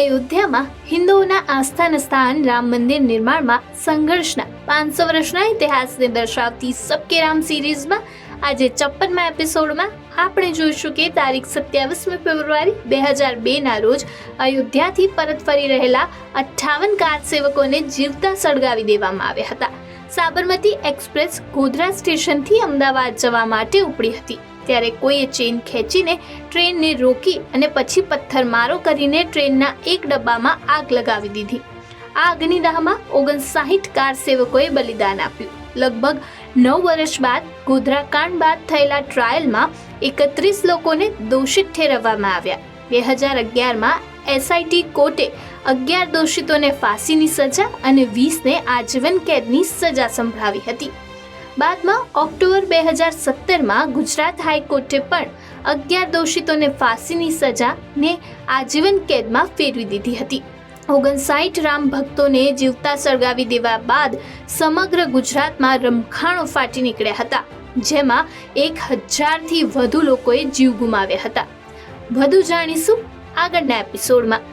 અયોધ્યામાં હિન્દુઓના આસ્થાના સ્થાન, રામ મંદિર નિર્માણમાં સંઘર્ષના પાંચસો વર્ષના ઇતિહાસને દર્શાવતી સબકે રામ સિરીઝમાં આજે છપ્પનમાં એપિસોડમાં આપણે જોઈશું કે તારીખ સત્યાવીસમી ફેબ્રુઆરી બે હજાર બેના રોજ અયોધ્યાથી પરત ફરી રહેલા અઠ્ઠાવન કાર સેવકોને જીવતા સળગાવી દેવામાં આવ્યા હતા. સાબરમતી એક્સપ્રેસ ગોધરા સ્ટેશનથી અમદાવાદ જવા માટે ઉપડી હતી. ત્યારે કોઈએ ચેન ખેંચીને ટ્રેનને રોકી અને પછી પથ્થરમારો કરીને ટ્રેનના એક ડબ્બામાં આગ લગાવી દીધી. આ અગ્નિદાહમાં ઓગણસાહીઠ કાર સેવકોએ બલિદાન આપ્યું. લગભગ નવ વર્ષ બાદ, ગોધરા કાંડ બાદ થયેલા ટ્રાયલમાં એકત્રીસ લોકોને દોષિત ઠેરવવામાં આવ્યા. બે હજાર અગિયારમાં એસઆઈટી કોર્ટે અગિયાર દોષિતોને ફાંસીની સજા અને વીસને આજીવન કેદની સજા સંભળાવી હતી. બાદમાં ઓક્ટોબર બે હજાર સત્તરમાં ગુજરાત હાઈકોર્ટે પણ અગિયાર દોષિતોને ફાંસીની સજાને આજીવન કેદમાં ફેરવી દીધી હતી. ઓગણસાઠ રામ ભક્તોને જીવતા સળગાવી દેવા બાદ સમગ્ર ગુજરાતમાં રમખાણો ફાટી નીકળ્યા હતા, જેમાં એક હજારથી વધુ લોકોએ જીવ ગુમાવ્યા હતા. વધુ જાણીશું આગળના એપિસોડમાં.